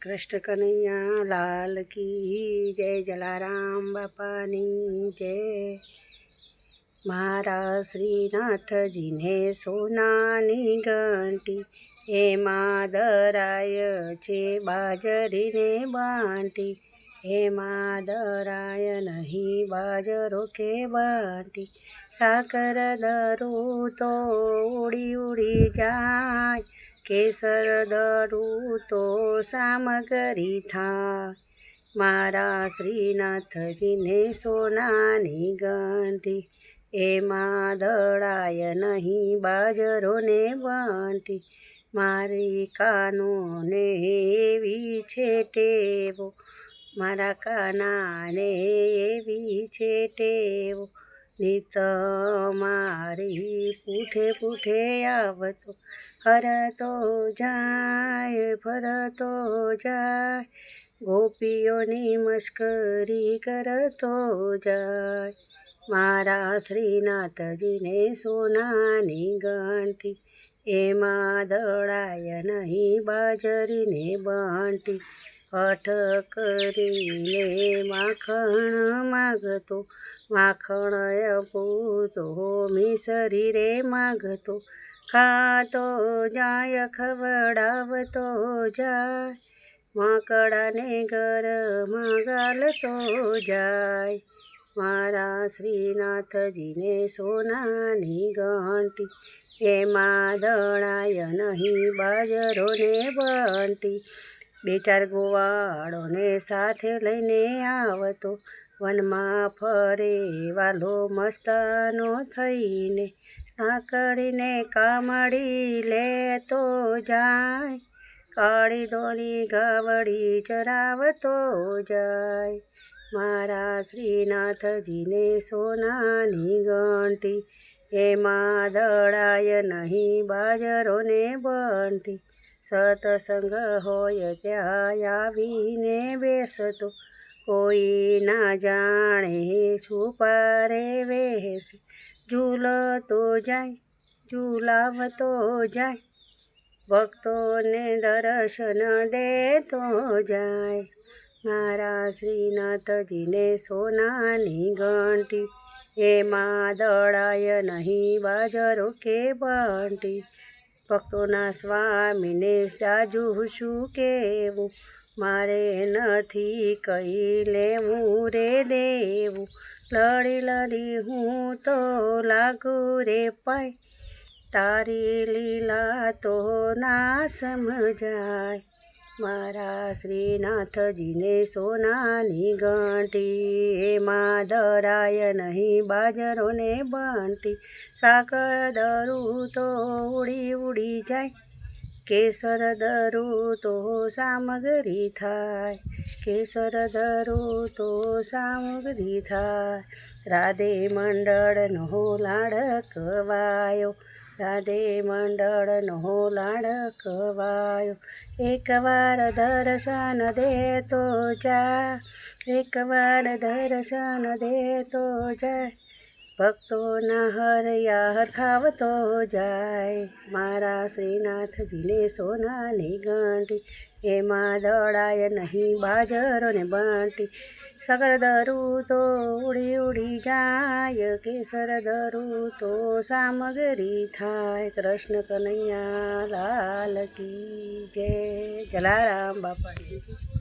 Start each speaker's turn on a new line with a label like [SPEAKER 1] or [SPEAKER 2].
[SPEAKER 1] કૃષ્ણ કનૈયા લાલ કી જય જલારામ બાપાની જય મારા શ્રીનાથજીને સોનાની ઘંટી એમાં દરાય છે બાજરીને બાંટી એમાં દરાય નહીં બાજરો કે બાંટી સાકર દરું તો ઉડી ઉડી જાય કેસર દરું તો સામગરી થા. મારા શ્રીનાથજીને સોનાની ગાંઠી, એમાં દળાય નહીં બાજરોને ને મારી કાનોને એવી છે ટેવો, મારા કાનાને એવી છે ટેવો. નિત મારી પૂઠે પૂઠે આવતો ફરતો જાય ફરતો જાય, ગોપીઓની મશ્કરી કરતો જાય. મારા શ્રીનાથજીને સોનાની ગાંઠી, એમાં દળાય નહીં બાજરીને બંટી અઠ કરીને માખણ માગતો, માખણ અપૂતો મિસરી રે માગતો, ખાતો જાય, ખવડાવતો જાય, માકડાને ઘરમાં ગાલતો જાય. મારા શ્રીનાથજીને સોનાની ઘંટી, એમાં દણાય નહીં, બાજરોને બંટી બે ચાર ગોવાળોને સાથે લઈને આવતો. વનમાં ફરે વાલો મસ્તાનો થઈને આકડીને કામડી લેતો જાય. કાળી દોરી ગાવડી ચરાવતો જાય. મારા શ્રીનાથજીને સોનાની ગંટી એમાં દળાય નહીં બાજરોને બંટી. સતસંગ હોય ત્યાં આવીને બેસતો. કોઈ ના જાણે છુપારે વેસે ઝૂલતો જાય, ઝૂલાવતો જાય. ભક્તોને દર્શન દેતો જાય. મારા શ્રીનાથજીને સોનાની ઘંટી, એમાં દળાય નહીં બાજરો કે બંટી. ભક્તોના સ્વામીને જાજુ શું કેવું મારે નથી કહી લેવું રે દેવું. લડી લડી હું તો લાગુ રે પાય. તારી લીલા તો ના સમજાય. મારા શ્રીનાથજીને સોનાની ઘંટી એમાં દરાય નહીં બાજરોને બાંટી. સાકર દરું તો ઉડી ઉડી જાય, કેસર દરું તો સામગ્રી થાય. કેસર દરું તો સામગ્રી થાય. રાધે મંડળનો લાડકવાયો રાધે મંડળનો લાડકવાયો એકવાર દર્શન દેતો જા. એકવાર દર્શન દેતો જાય. ભક્તોના હરયા ખાવતો જાય. મારા શ્રીનાથજીને સોનાની ગાંઠી. એમાં દળાય નહીં બાજરો ને બંટી. સગર દરું તો ઉડી ઉડી જાય કેસર દરું તો સામગ્રી થાય કૃષ્ણ કનૈયા લાલ કી જય જલારામ બાપાજી